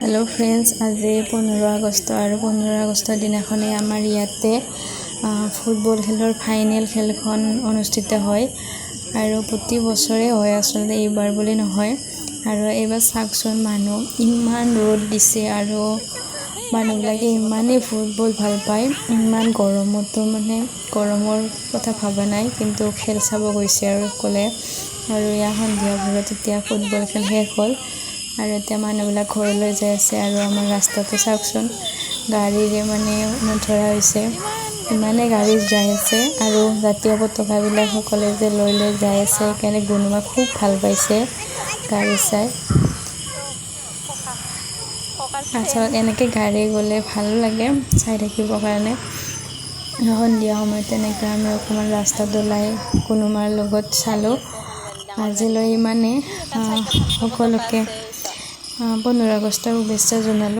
Hello' friends আজি পোন্ধৰ August আৰু পোন্ধৰ আগষ্টৰ দিনাখনেই আমাৰ ইয়াতে ফুটবল খেলৰ ফাইনেল খেলখন অনুষ্ঠিত হয় আৰু প্ৰতি বছৰে হয়, আচলতে এইবাৰ বুলি নহয়। আৰু এইবাৰ চাওকচোন মানুহ ইমান ৰ'দ দিছে আৰু মানুহবিলাকে ইমানেই ফুটবল ভালো পায়, ইমান গৰমতো মানে গৰমৰ কথা ভবা নাই, কিন্তু খেল চাব গৈছে আৰু সকলোৱে আৰু ইয়াৰ সন্ধিয়া ভাগত এতিয়া ফুটবল খেল শেষ হ'ল। আৰু এতিয়া মানুহবিলাক ঘৰলৈ যাই আছে আৰু আমাৰ ৰাস্তাটো চাওকচোন। গাড়ীৰে মানে নধৰা হৈছে। ইমানে গাড়ী যাই আছে আৰু জাতীয় পতাকাবিলাক সকলোৱে যে লৈ লৈ যাই আছে, সেইকাৰণে গুণোৱা খুব ভালো পাইছে গাড়ী চাই। আচলতে এনেকৈ গাড়ী গ'লে ভালো লাগে চাই থাকিবৰ কাৰণে। সন্ধিয়া সময়ত তেনেকৈ আমি অকণমান ৰাস্তাত ওলাই কোনোবাৰ লগত চালোঁ। আজিলৈ ইমানে সকলোকে পোন্ধৰ আগষ্টৰ শুভেচ্ছা জনালোঁ।